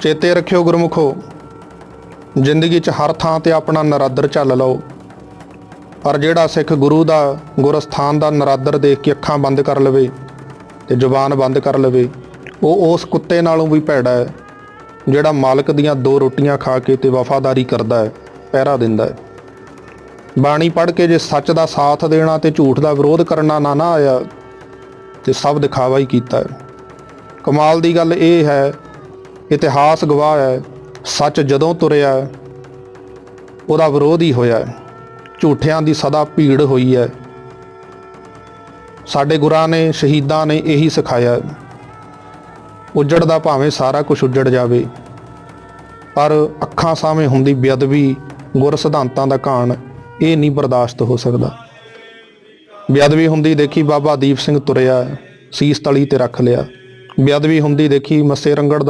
ਚੇਤੇ ਰੱਖਿਓ ਗੁਰਮੁਖੋ, ਜ਼ਿੰਦਗੀ 'ਚ ਹਰ ਥਾਂ ਤੇ ਆਪਣਾ ਨਰਾਦਰ ਚੱਲ ਲਓ। ਪਰ ਜਿਹੜਾ ਸਿੱਖ ਗੁਰੂ ਦਾ ਗੁਰਸਥਾਨ ਦਾ ਨਰਾਦਰ ਦੇਖ ਕੇ ਅੱਖਾਂ ਬੰਦ ਕਰ ਲਵੇ ਤੇ ਜ਼ੁਬਾਨ ਬੰਦ ਕਰ ਲਵੇ, ਉਹ ਉਸ ਕੁੱਤੇ ਨਾਲੋਂ ਵੀ ਭੈੜਾ ਹੈ, ਜਿਹੜਾ ਮਾਲਕ ਦੀਆਂ ਦੋ ਰੋਟੀਆਂ ਖਾ ਕੇ ਤੇ ਵਫਾਦਾਰੀ ਕਰਦਾ ਹੈ, ਪਹਿਰਾ ਦਿੰਦਾ ਹੈ। ਬਾਣੀ ਪੜ੍ਹ ਕੇ ਜੇ ਸੱਚ ਦਾ ਸਾਥ ਦੇਣਾ ਤੇ ਝੂਠ ਦਾ ਵਿਰੋਧ ਕਰਨਾ ਨਾ ਨਾ ਆਇਆ, ਤੇ ਸਭ ਦਿਖਾਵਾ ਹੀ ਕੀਤਾ ਕਮਾਲ ਦੀ ਗੱਲ ਇਹ ਹੈ ਇਤਿਹਾਸ ਗਵਾਹ ਹੈ, ਸੱਚ ਜਦੋਂ ਤੁਰਿਆ ਉਹਦਾ ਵਿਰੋਧ ਹੀ ਹੋਇਆ ਝੂਠਿਆਂ ਦੀ ਸਦਾ ਭੀੜ ਹੋਈ ਹੈ। ਸਾਡੇ ਗੁਰਾਂ ਨੇ, ਸ਼ਹੀਦਾਂ ਨੇ ਇਹੀ ਸਿਖਾਇਆ ਹੈ। ਉੱਜੜਦਾ ਭਾਵੇਂ ਸਾਰਾ ਕੁਝ ਉੱਜੜ ਜਾਵੇ, ਪਰ ਅੱਖਾਂ ਸਾਹਮਣੇ ਹੁੰਦੀ ਬੇਅਦਬੀ, ਗੁਰ ਸਿਧਾਂਤਾਂ ਦਾ ਕਾਣ ਇਹ ਨਹੀਂ ਬਰਦਾਸ਼ਤ ਹੋ ਸਕਦਾ। ਬੇਅਦਬੀ ਹੁੰਦੀ ਦੇਖੀ ਬਾਬਾ ਦੀਪ ਸਿੰਘ ਤੁਰਿਆ, ਸੀਸ ਤਲੀ ਤੇ ਰੱਖ ਲਿਆ। ਬੇਅਦਬੀ ਹੁੰਦੀ ਦੇਖੀ ਮੱਸੇ ਰੰਗੜ ਦਾ